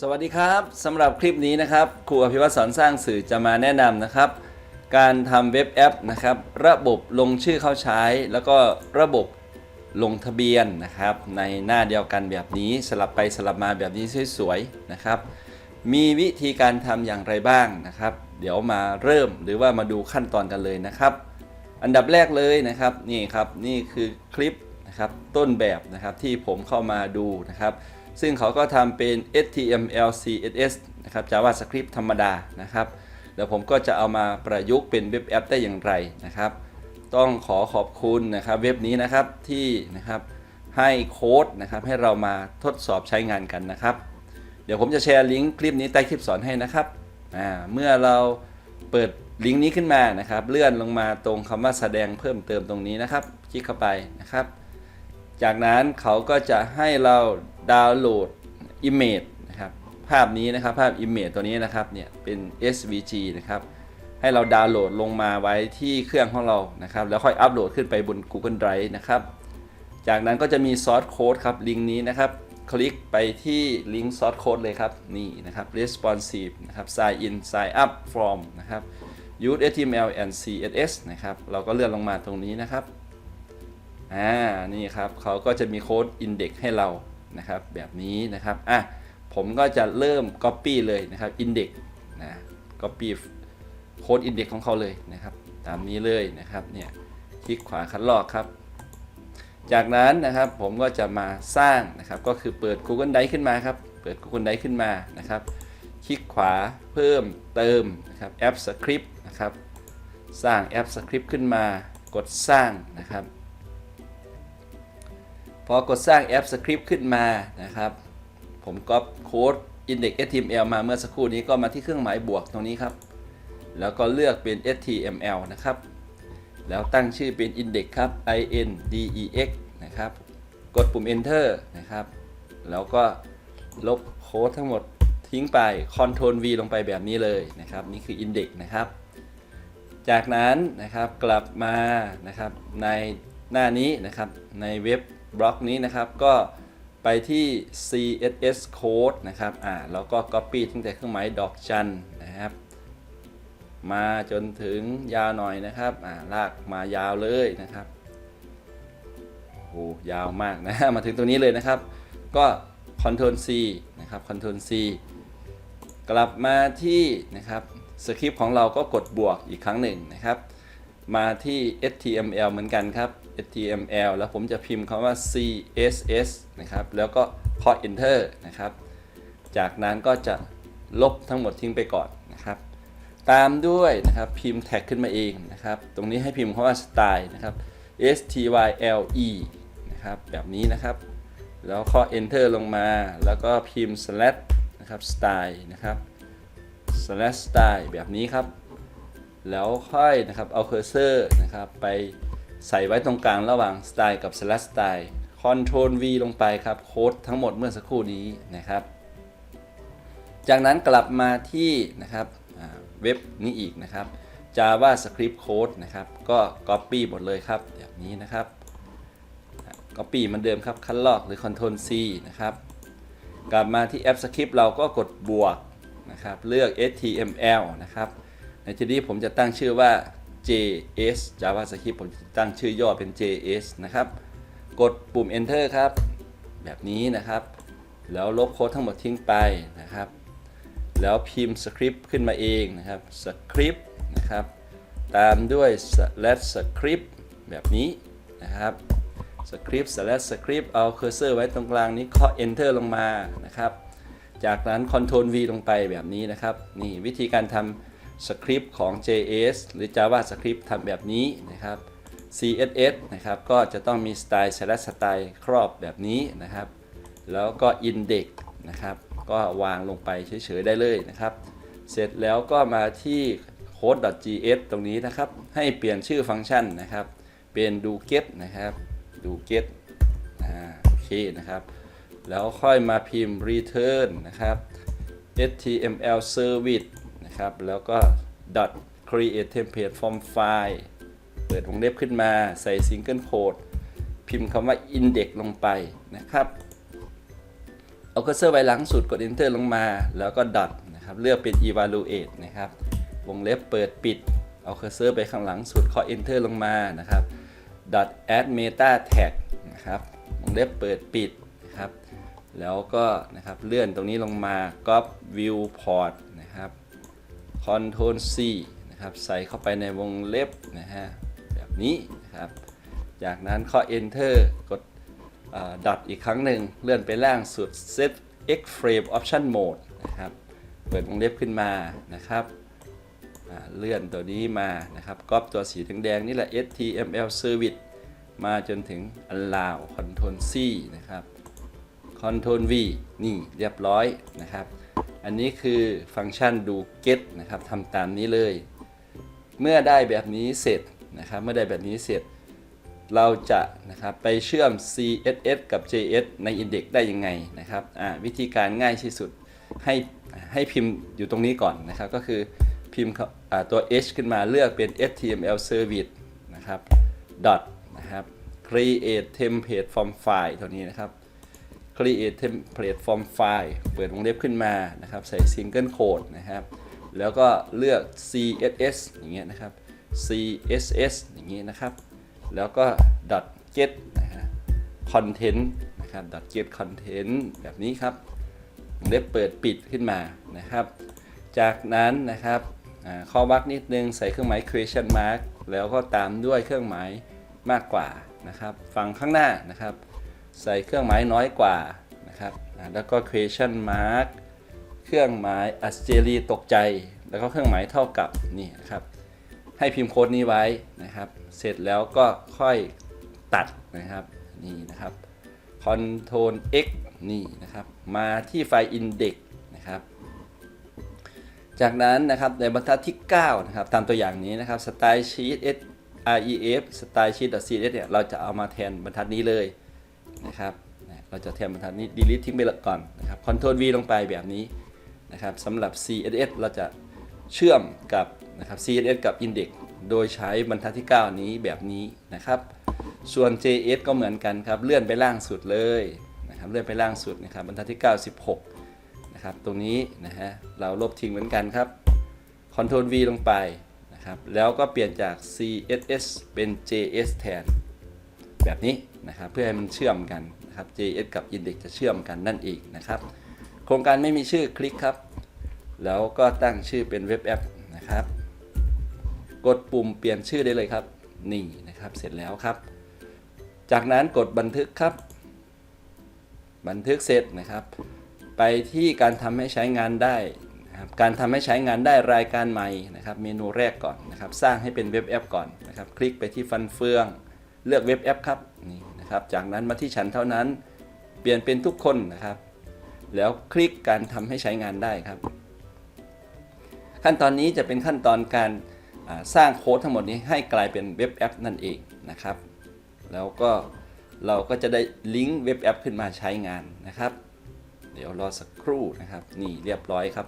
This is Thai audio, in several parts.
สวัสดีครับสำหรับคลิปนี้นะครับครูอภิวัตสอนสร้างสื่อจะมาแนะนำนะครับ การทำเว็บแอปนะครับระบบลงชื่อเข้าใช้ แล้วก็ระบบลงทะเบียนนะครับในหน้าเดียวกันแบบนี้สลับไปสลับมาแบบนี้สวยๆนะครับ มีวิธีการทำอย่างไรบ้างนะครับ เดี๋ยวมาเริ่มหรือว่ามาดูขั้นตอนกันเลยนะครับ อันดับแรกเลยนะครับนี่ครับนี่คือคลิปนะครับต้นแบบนะครับที่ผมเข้ามาดูนะครับ ซึ่งเขาก็ทำเป็น HTML CSS นะครับ JavaScript ธรรมดานะครับเดี๋ยวผมก็จะเอามาประยุกต์เป็นเว็บแอปได้อย่างไรนะครับ ต้องขอขอบคุณนะครับเว็บนี้นะครับที่นะครับให้โค้ดนะครับให้เรามาทดสอบใช้งานกันนะครับ เดี๋ยวผมจะแชร์ลิงก์คลิปนี้ใต้คลิปสอนให้นะครับอ่าเมื่อเราเปิดลิงก์นี้ขึ้นมานะครับ เลื่อนลงมาตรงคำว่าแสดงเพิ่มเติมตรงนี้นะครับ คลิกเข้าไปนะครับ จากนั้นเขาก็จะให้เรา ดาวน์โหลด Image นะครับภาพนี้นะครับภาพ Image ตัวนี้นะครับเนี่ยเป็น SVG นะครับให้เราดาวน์โหลดลงมาไว้ที่เครื่องของเรานะครับแล้วค่อยอัปโหลดขึ้นไปบน Google Drive นะครับจากนั้นก็จะมีซอสโค้ดครับลิงก์นี้นะครับคลิกไปที่ลิงก์ซอสโค้ดเลยครับนี่นะครับ responsive นะครับ sign in sign up form นะครับ use HTML and CSS นะครับเราก็เลื่อนลงมาตรงนี้นะครับอ่านี่ครับเขาก็จะมีโค้ด index ให้เรา นะครับแบบนี้นะครับอะผมก็จะเริ่ม copy เลยนะครับ index นะ copy โค้ด index ของเขาเลยนะครับ ตามนี้เลยนะครับเนี่ยคลิกขวาคัดลอกครับ จากนั้นนะครับผมก็จะมาสร้างนะครับ ก็คือเปิด Google Drive ขึ้นมาครับ เปิด Google Drive ขึ้นมานะครับ คลิกขวาเพิ่มเติมนะครับแอป Script นะครับ สร้างแอป Script ขึ้นมากดสร้างนะครับ พอกดสร้างแอป Script ขึ้นมานะครับ ผมก๊อปโค้ด index html มาเมื่อสักครู่นี้ก็มาที่เครื่องหมายบวกตรงนี้ครับ แล้วก็เลือกเป็น html นะครับ แล้วตั้งชื่อเป็น index ครับ index นะครับ กดปุ่ม enter นะครับ แล้วก็ลบโค้ดทั้งหมดทิ้งไป Ctrl V ลงไปแบบนี้เลยนะครับ นี่คือ index นะครับ จากนั้นนะครับกลับมานะครับในหน้านี้นะครับในเว็บ บล็อกนี้นะครับก็ไปที่ CSS code นะครับอ่าแล้วก็ copy ตั้งแต่เครื่องหมายดอกจันนะครับ มาจนถึงยาวหน่อยนะครับอ่าลากมายาวเลยนะครับโอ้ยาวมากนะมาถึงตรงนี้เลยนะครับ ก็ Ctrl C นะครับ Ctrl C กลับมาที่นะครับสคริปต์ของเราก็กดบวกอีกครั้งหนึ่งนะครับ มาที่ HTML เหมือนกันครับ HTML แล้วผมจะพิมพ์คำว่า CSS นะครับ แล้วก็พอ Enter นะครับ จากนั้นก็จะลบทั้งหมดทิ้งไปก่อนนะครับ ตามด้วยนะครับพิมพ์แท็กขึ้นมาเองนะครับ ตรงนี้ให้พิมพ์คำว่า style นะครับ S T Y L E นะครับ แบบนี้นะครับ แล้วข้อ enter ลงมา แล้วก็พิมพ์ slash นะครับ style นะครับ slash style แบบนี้ครับ แล้วค่อยนะครับ เอาเคอร์เซอร์นะครับไป ใส่ไว้ตรงกลางระหว่าง style กับ slash style Ctrl V ลงไปครับโค้ดทั้งหมดเมื่อสักครู่นี้นะครับ จากนั้นกลับมาที่นะครับเว็บนี้อีกนะครับ JavaScript Code นะครับก็ Copy หมดเลยครับแบบนี้นะครับ Copy เหมือนเดิมครับคัดลอกหรือ Ctrl C นะครับกลับมาที่แอป Script เราก็กดบวกนะครับ เลือก HTML นะครับ ในที่นี้ผมจะตั้งชื่อว่า JS JavaScript ผมตั้งชื่อย่อเป็น JS นะครับ กดปุ่ม Enter ครับ แบบนี้นะครับ แล้วลบโค้ดทั้งหมดทิ้งไปนะครับ แล้วพิมพ์สคริปต์ขึ้นมาเองนะครับสคริปต์นะครับ ตามด้วย slash script แบบนี้นะครับสคริปต์ slash script เอาเคอร์เซอร์ไว้ตรงกลางนี้เคาะ enter ลงมานะครับ จากนั้น Ctrl V ลงไปแบบนี้นะครับ นี่วิธีการทำ สคริปต์ของ JS หรือ JavaScript ทำแบบนี้นะครับ CSS นะครับก็จะต้องมีสไตล์ slash สไตล์ครอบแบบนี้นะครับ แล้วก็ index นะครับ ก็วางลงไปเฉยๆได้เลยนะครับ เสร็จแล้วก็มาที่ code.gs ตรงนี้นะครับ ให้เปลี่ยนชื่อฟังก์ชันนะครับ เป็น do get นะครับ do get โอเคนะครับ แล้วค่อยมาพิมพ์ return นะครับ html service นะครับ แล้วก็ dot create template from file เปิดวงเล็บขึ้นมาใส่ single quote พิมพ์คำว่า index ลงไปนะครับเอาเคอร์เซอร์ไว้หลังสุดกด enter ลงมา แล้วก็ดอทนะครับเลือกเป็น evaluate นะครับวงเล็บเปิดปิด เอาเคอร์เซอร์ไปข้างหลังสุดเคาะ enter ลงมานะครับ dot add meta tag นะครับวงเล็บเปิดปิดนะครับแล้วก็นะครับเลื่อนตรงนี้ลงมา copy viewport นะครับ Ctrl C นะครับใส่เข้าไปในวงเล็บนะฮะแบบนี้นะครับ จากนั้นข้อ enter กดดอทอีกครั้งหนึ่งเลื่อนไปล่างสุด set x frame option mode นะครับเปิดวงเล็บขึ้นมานะครับเลื่อนตัวนี้มานะครับก๊อปตัวสีแดงๆนี่แหละ html service มาจนถึง allow Ctrl c นะครับ Ctrl v นี่เรียบร้อยนะครับ อันนี้คือฟังก์ชันดู get นะครับทำตามนี้เลย เมื่อได้แบบนี้เสร็จนะครับ เมื่อได้แบบนี้เสร็จ เราจะนะครับไปเชื่อม CSS กับ JS ใน Index ได้ยังไงนะครับวิธีการง่ายที่สุดให้ให้พิมพ์อยู่ตรงนี้ก่อนนะครับ ก็คือพิมพ์ตัว h ขึ้นมาเลือกเป็น html service นะครับ dot นะครับ create template from file ตัวนี้นะครับ create template from file เปิดวงเล็บขึ้นมานะครับ ใส่ single quote นะครับ แล้วก็เลือก css อย่างเงี้ยนะครับ css อย่างเงี้ยนะครับ แล้วก็ dot get นะฮะ content นะครับ dot get content แบบนี้ครับวงเล็บเปิดปิดขึ้นมานะครับ จากนั้นนะครับข้อวักนิดนึงใส่เครื่องหมาย question mark แล้วก็ตามด้วยเครื่องหมายมากกว่านะครับฝั่งข้างหน้านะครับ ใส่เครื่องหมายน้อยกว่านะครับแล้วก็ question mark เครื่องหมายอัศเจรีตกใจ แล้วก็เครื่องหมายเท่ากับนี่นะครับ ให้พิมพ์โค้ดนี้ไว้นะครับ เสร็จแล้วก็ค่อยตัดนะครับนี่นะครับ control X นี่นะครับ มาที่ไฟล์ index นะครับ จากนั้นนะครับในบรรทัดที่ 9 นะครับ ตามตัวอย่างนี้นะครับ style sheet s ref style sheet cs เนี่ยเราจะเอามาแทนบรรทัดนี้เลย นะครับนะเราจะแทนบรรทัดนี้ delete ทิ้งไปก่อนนะครับ Ctrl V ลงไปแบบนี้นะครับสำหรับ css เราจะเชื่อมกับนะครับ css กับ index โดยใช้บรรทัดที่ 9 นี้แบบนี้นะครับ ส่วน js ก็เหมือนกันครับ เลื่อนไปล่างสุดเลยนะครับ เลื่อนไปล่างสุดนะครับ บรรทัดที่ 96 นะครับ ตรงนี้นะฮะ เราลบทิ้งเหมือนกันครับ Ctrl V ลงไปนะครับ แล้วก็เปลี่ยนจาก CSS เป็น JS แทน แบบนี้นะครับเพื่อให้มันเชื่อมกันนะครับ JS กับ Index จะเชื่อมกันนั่นเองนะครับ โครงการไม่มีชื่อคลิกครับ แล้วก็ตั้งชื่อเป็นเว็บแอปนะครับ กดปุ่มเปลี่ยนชื่อได้เลยครับ นี่นะครับเสร็จแล้วครับ จากนั้นกดบันทึกครับ บันทึกเสร็จนะครับ ไปที่การทำให้ใช้งานได้นะครับการทำให้ใช้งานได้รายการใหม่นะครับ เมนูแรกก่อนนะครับ สร้างให้เป็นเว็บแอปก่อนนะครับ คลิกไปที่ฟันเฟือง เลือกเว็บแอปครับนี่นะครับ จากนั้นมาที่ฉันเท่านั้น เปลี่ยนเป็นทุกคนนะครับ แล้วคลิกการทำให้ใช้งานได้ครับ ขั้นตอนนี้จะเป็นขั้นตอนการสร้างโค้ดทั้งหมดนี้ให้กลายเป็นเว็บแอปนั่นเองนะครับ แล้วก็เราก็จะได้ลิงก์เว็บแอปขึ้นมาใช้งานนะครับ เดี๋ยวรอสักครู่นะครับ นี่เรียบร้อยครับ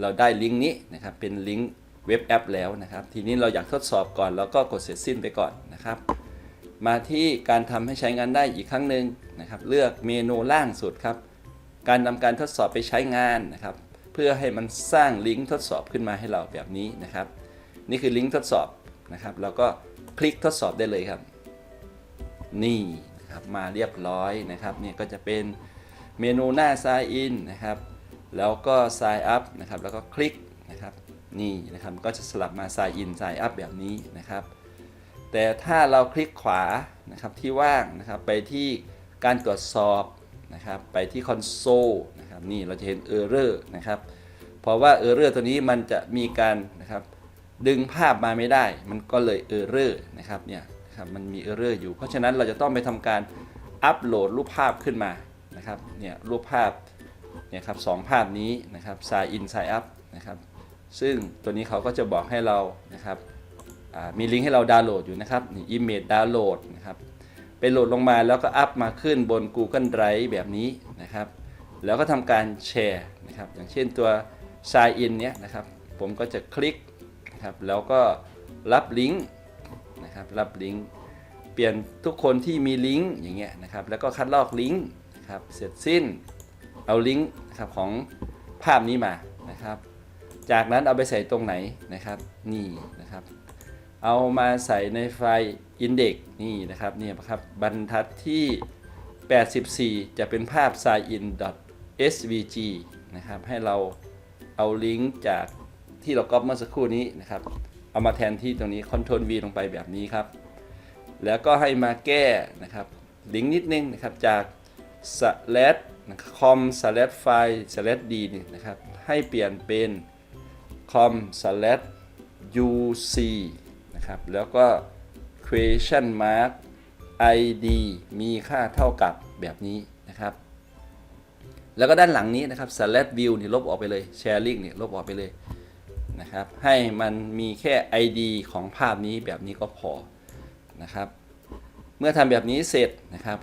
เราได้ลิงก์นี้นะครับเป็นลิงก์เว็บแอปแล้วนะครับ ทีนี้เราอยากทดสอบก่อน แล้วก็กดเสร็จสิ้นไปก่อนนะครับ มาที่การทำให้ใช้งานได้อีกครั้งหนึ่งนะครับ เลือกเมนูล่างสุดครับ การนำการทดสอบไปใช้งานนะครับ เพื่อให้มันสร้างลิงก์ทดสอบขึ้นมาให้เราแบบนี้นะครับ นี่คือลิงก์ทดสอบนะครับแล้วก็คลิกทดสอบได้เลยครับ นี่นะครับมาเรียบร้อยนะครับเนี่ยก็จะเป็นเมนูหน้า sign in นะครับ แล้วก็ sign up นะครับแล้วก็คลิกนะครับนี่นะครับก็จะสลับมา sign in sign up แบบนี้นะครับ แต่ถ้าเราคลิกขวานะครับที่ว่างนะครับไปที่การตรวจสอบนะครับไปที่คอนโซลนะครับนี่เราจะเห็น Error นะครับเพราะว่า Error ตัวนี้มันจะมีการนะครับดึงภาพมาไม่ได้ มันก็เลย Error นะครับเนี่ยครับมันมี Error อยู่ เพราะฉะนั้นเราจะต้องไปทำการอัปโหลดรูปภาพขึ้นมานะครับเนี่ยรูปภาพเนี่ยครับสองภาพนี้นะครับ sign in sign up นะครับซึ่งตัวนี้เขาก็จะบอกให้เรานะครับ มีลิงก์ให้เราดาวน์โหลดอยู่นะครับนี่ image download นะครับไปโหลดลงมาแล้วก็อัพมาขึ้นบน Google Drive แบบนี้นะครับ แล้วก็ทำการแชร์นะครับ อย่างเช่นตัว sign in เนี้ยนะครับ ผมก็จะคลิกนะครับ แล้วก็รับลิงก์นะครับ รับลิงก์ เปลี่ยนทุกคนที่มีลิงก์อย่างเงี้ยนะครับ แล้วก็คัดลอกลิงก์นะครับ เสร็จสิ้น เอาลิงก์นะครับของภาพนี้มานะครับ จากนั้นเอาไปใส่ตรงไหนนะครับ นี่นะครับ เอามาใส่ในไฟล์ index นี่นะครับเนี่ยครับบรรทัดที่ 84 จะเป็นภาพ sign in svg นะครับให้เราเอาลิงก์จากที่เราก๊อปเมื่อสักครู่นี้นะครับ เอามาแทนที่ตรงนี้ Ctrl V ลงไปแบบนี้ครับ แล้วก็ให้มาแก้นะครับลิงก์นิดนึงนะครับจาก slash com slash file slash d นี่นะครับให้เปลี่ยนเป็น com slash uc นะครับ แล้วก็ question mark id มีค่าเท่ากับแบบนี้นะครับ แล้วก็ด้านหลังนี้นะครับ slash view นี่ลบออกไปเลย sharing นี่ลบออกไปเลยนะครับ ให้มันมีแค่ id ของภาพนี้แบบนี้ก็พอนะครับ เมื่อทำแบบนี้เสร็จนะครับ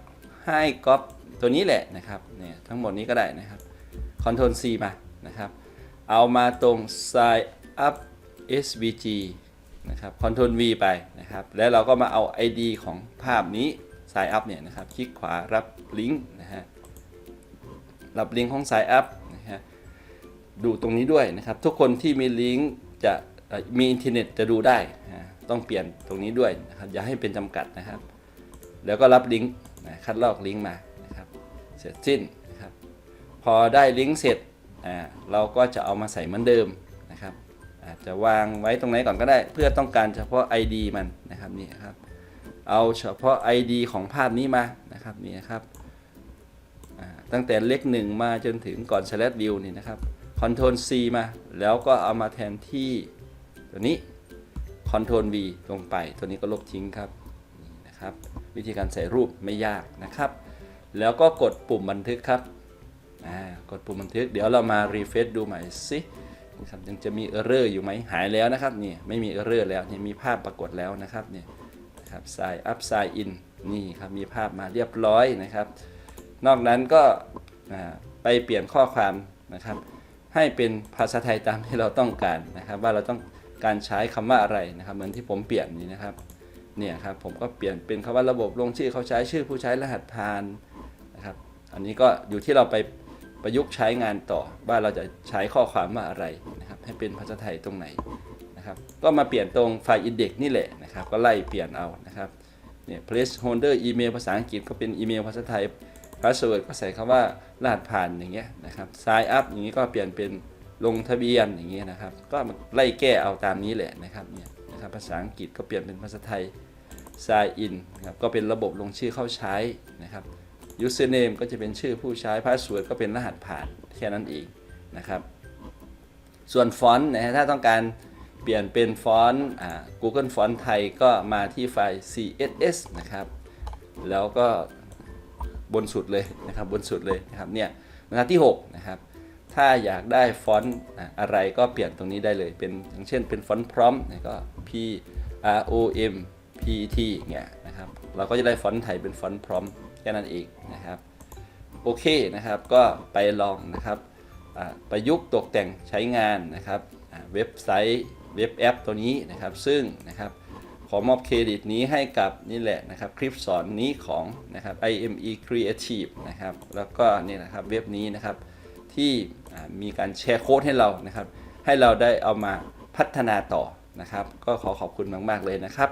ให้ก๊อปตัวนี้แหละนะครับเนี่ยทั้งหมดนี้ก็ได้นะครับ Ctrl C มานะครับ เอามาตรง sign up svg นะครับ Ctrl V ไปนะครับ แล้วเราก็มาเอา ID ของภาพนี้ sign up เนี่ยนะครับ คลิกขวารับลิงก์นะฮะ รับลิงก์ของ sign up นะฮะ ดูตรงนี้ด้วยนะครับ ทุกคนที่มีลิงก์จะมีอินเทอร์เน็ตจะดูได้นะต้องเปลี่ยนตรงนี้ด้วยนะครับ อย่าให้เป็นจำกัดนะครับ แล้วก็รับลิงก์นะคัดลอกลิงก์มานะครับ เสร็จสิ้นนะครับ พอได้ลิงก์เสร็จอ่าเราก็จะเอามาใส่เหมือนเดิม อาจจะวางไว้ตรงไหนก่อนก็ได้ เพื่อต้องการเฉพาะ ID มันนะครับนี่ครับ เอาเฉพาะ ID ของภาพนี้มานะครับนี่นะครับตั้งแต่เลขหนึ่งมาจนถึงก่อน slash view นี่นะครับ Ctrl C มา แล้วก็เอามาแทนที่ตัวนี้ Ctrl V ลงไป ตัวนี้ก็ลบทิ้งครับนี่นะครับ วิธีการใส่รูปไม่ยากนะครับ แล้วก็กดปุ่มบันทึกครับกดปุ่มบันทึก เดี๋ยวเรามารีเฟซดูใหม่สิ นะครับยังจะมีเออร์เรอร์อยู่ไหมหายแล้วนะครับนี่ไม่มีเออร์เรอร์แล้วนี่มีภาพปรากฏแล้วนะครับนี่นะครับ sign up sign in นี่ครับมีภาพมาเรียบร้อยนะครับ นอกนั้นก็ไปเปลี่ยนข้อความนะครับ ให้เป็นภาษาไทยตามที่เราต้องการนะครับ ว่าเราต้องการใช้คำว่าอะไรนะครับ เหมือนที่ผมเปลี่ยนนี้นะครับเนี่ยครับผมก็เปลี่ยนเป็นคำว่าระบบลงชื่อเขาใช้ชื่อผู้ใช้รหัสผ่านนะครับ อันนี้ก็อยู่ที่เราไป ประยุกต์ใช้งานต่อว่าเราจะใช้ข้อความว่าอะไรนะครับให้เป็นภาษาไทยตรงไหนนะครับ ก็มาเปลี่ยนตรงไฟล์ index นี่แหละนะครับ ก็ไล่เปลี่ยนเอานะครับเนี่ย placeholder email ภาษาอังกฤษก็เป็นอีเมลภาษาไทย password ก็ใส่คำว่ารหัสผ่านอย่างเงี้ยนะครับ sign up อย่างงี้ก็เปลี่ยนเป็นลงทะเบียนอย่างเงี้ยนะครับ ก็มาไล่แก้เอาตามนี้แหละนะครับเนี่ยนะครับภาษาอังกฤษก็เปลี่ยนเป็นภาษาไทย sign in นะครับก็เป็นระบบลงชื่อเข้าใช้นะครับ username ก็จะเป็นชื่อผู้ใช้ password ก็เป็นรหัสผ่านแค่นั้นเองนะครับ ส่วนฟอนต์นะฮะถ้าต้องการเปลี่ยนเป็นฟอนต์ Google ฟอนต์ไทยก็มาที่ไฟล์ CSS นะครับ แล้วก็บนสุดเลยนะครับบนสุดเลยนะครับเนี่ยบรรทัดที่6นะครับถ้าอยากได้ฟอนต์อะไรก็เปลี่ยนตรงนี้ได้เลยเป็นอย่างเช่นเป็นฟอนต์พร้อมก็ P R O M P T เงี้ยนะครับเราก็จะได้ฟอนต์ไทยเป็นฟอนต์พร้อม แค่นั้นเองนะครับโอเคนะครับก็ไปลองนะครับประยุกต์ตกแต่งใช้งานนะครับเว็บไซต์เว็บแอปตัวนี้นะครับ ซึ่งนะครับขอมอบเครดิตนี้ให้กับนี่แหละนะครับคลิปสอนนี้ของนะครับ IME Creative นะครับแล้วก็นี่นะครับเว็บนี้นะครับที่มีการแชร์โค้ดให้เรานะครับ ให้เราได้เอามาพัฒนาต่อนะครับ ก็ขอขอบคุณมาก ๆ เลยนะครับ